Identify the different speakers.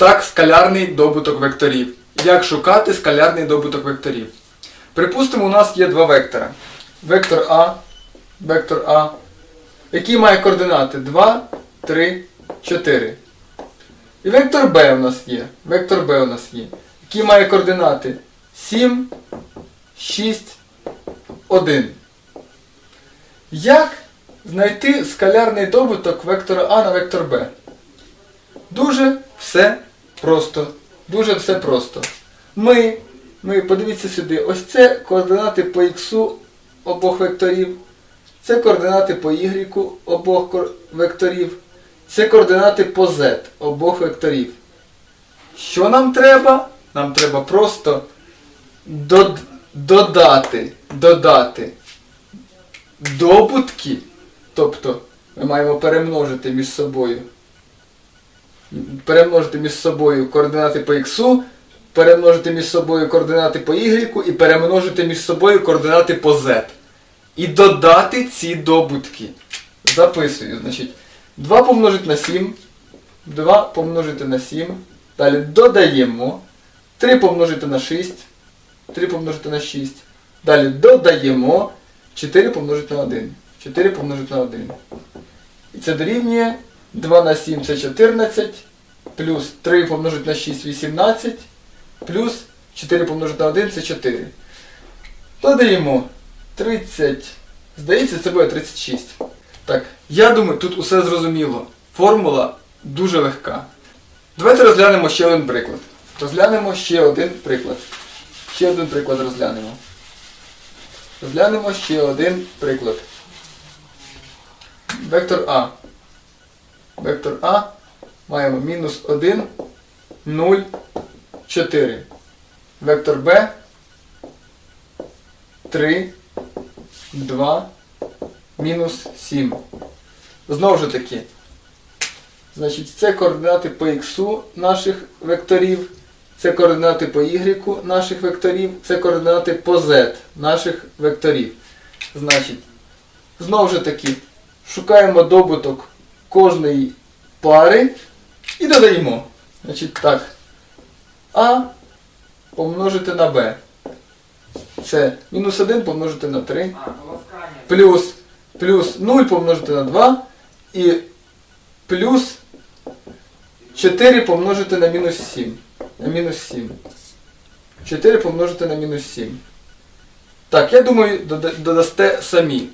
Speaker 1: так, скалярний добуток векторів. Як шукати скалярний добуток векторів? Припустимо, у нас є два вектора. Вектор А, вектор А, який має координати 2, 3, 4. І вектор Б у нас є. Вектор Б у нас є. Який має координати 7, 6, 1. Як знайти скалярний добуток вектора А на вектор Б? Дуже все просто. Дуже все просто. Ми, ми, подивіться сюди, ось це координати по х обох векторів, це координати по y обох векторів, це координати по z обох векторів. Що нам треба? Нам треба просто дод- додати, додати добутки, тобто ми маємо перемножити між собою перемножити між собою координати по х, перемножити між собою координати по y і перемножити між собою координати по z. І додати ці добутки. Записую, значить, 2 помножити на 7, 2 помножити на 7, далі додаємо, 3 помножити на 6, 3 помножити на 6, далі додаємо, 4 помножити на 1, 4 помножити на 1. І це дорівнює 2 на 7 це 14, плюс 3 помножити на 6 18, плюс 4 помножити на 1 це 4. Додаємо 30. Здається, це буде 36. Так, я думаю, тут усе зрозуміло. Формула дуже легка. Давайте розглянемо ще один приклад. Розглянемо ще один приклад. Ще один приклад розглянемо. Розглянемо ще один приклад. Вектор А. Вектор А маємо мінус 1, 0, 4. Вектор Б 3, 2, мінус 7. Знову ж таки, значить, це координати по х наших векторів, це координати по y наших векторів, це координати по z наших векторів. Значить, знову ж таки, шукаємо добуток кожної пари і додаємо. Значить так. А помножити на Б. Це мінус 1 помножити на 3. Плюс, плюс 0 помножити на 2. І плюс 4 помножити на мінус 7. На мінус 7. 4 помножити на мінус 7. Так, я думаю, додасте самі.